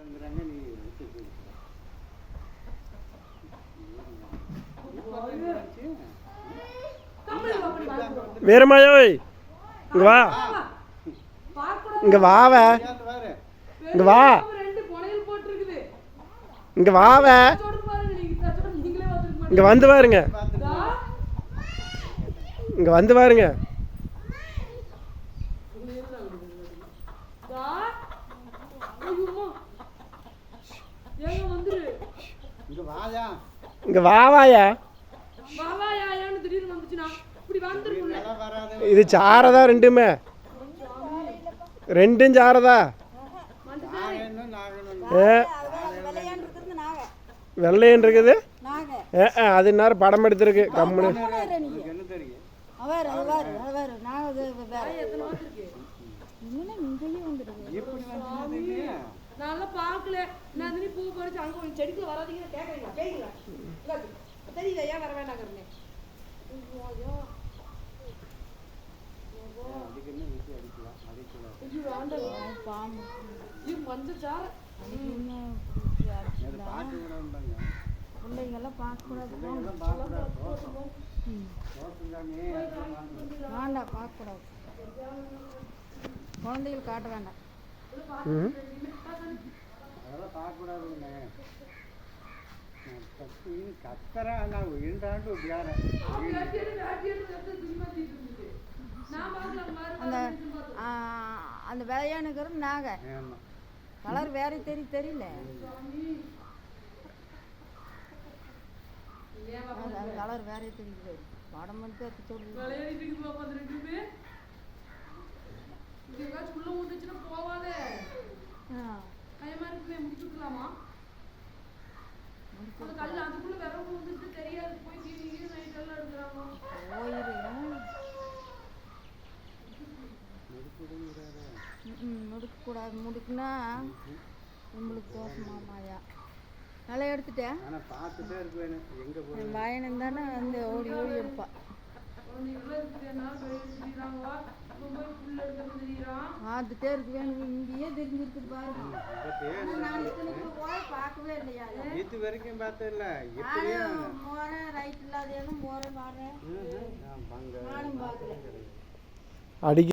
அதுங்கிறாங்க வீரமாயோய் இங்க வா. இங்க வாவ. இங்க வா. இங்க வாவ. இங்க வந்து பாருங்க. இங்க வந்து பாருங்க. இதெல்லாம் வராது. இது சாரதா ரெண்டுமே? ரெண்டும் சாரதா? வெள்ளையான் இருக்குது? நாக. ஏ அது நேரம் படம் எடுத்திருக்கு கம்முனு. உனக்கு என்ன தெரியும் அவர் அவர் அவர் நாக அது வேற இன்னும் இங்கேயும் வந்துடுது எப்படி வந்து இது? நான் எல்லாம் பார்க்கல நான் பூ பறிச்சு அங்க கொஞ்சம் செடிக்குள்ள வராதீங்கன்னு கேட்கறீங்களா கேட்கல தெரியல ஏன் வர வேண்டாங்கிறேன் பிள்ளைங்கெல்லாம் பார்க்கக்கூடாது வேண்டாம் பார்க்கக்கூடாது குழந்தைகள் காட்ட வேண்டாம். அதெல்லாம் பார்க்கக்கூடாதுங்க கத்து கத்துறா நான் இருந்தாண்டு வியார அந்த அந்த வெள்ளையானுக்கிறது நாக. ஆமா கலர் வேற தெரி தெரியல. அது அது கலர் வேற தெரியுது. படம் மட்டும் எடுத்து சொல்லுது விளையாடிட்டு இருக்குது பாப்பா அந்த ரெண்டுமே இது எங்காச்சும் உள்ள ஊத்துச்சுன்னா போவாதே. பயமா இருக்குமே முடிச்சுக்கலாமா அந்த கல் அதுக்குள்ள விரவு வந்துட்டு தெரியாது போய் கீழே நைட் எல்லாம் எடுக்கிறாங்க போயிரு முடுக்கக்கூடாது. முடுக்குனா நம்மளுக்கு தோசமாமாயா நல்லா எடுத்துட்டேன் ஆனா பார்த்துட்டே இருப்பேன். எங்க போய் என் பையனும் தானே வந்து ஓடி ஓடி எடுப்பான் பார்த்துட்டே இருக்கு வேணும் இங்கேயே தெரிஞ்சிருக்குது பாருங்க நான் இத்தனைக்கு போய் பார்க்கவே இல்லையா? அதை. இது வரைக்கும் பார்த்ததில்ல எப்படியும் நானும் போறேன் ரைட் இல்லாத. நான் பங்க. நானும் பார்க்கல அடிக்க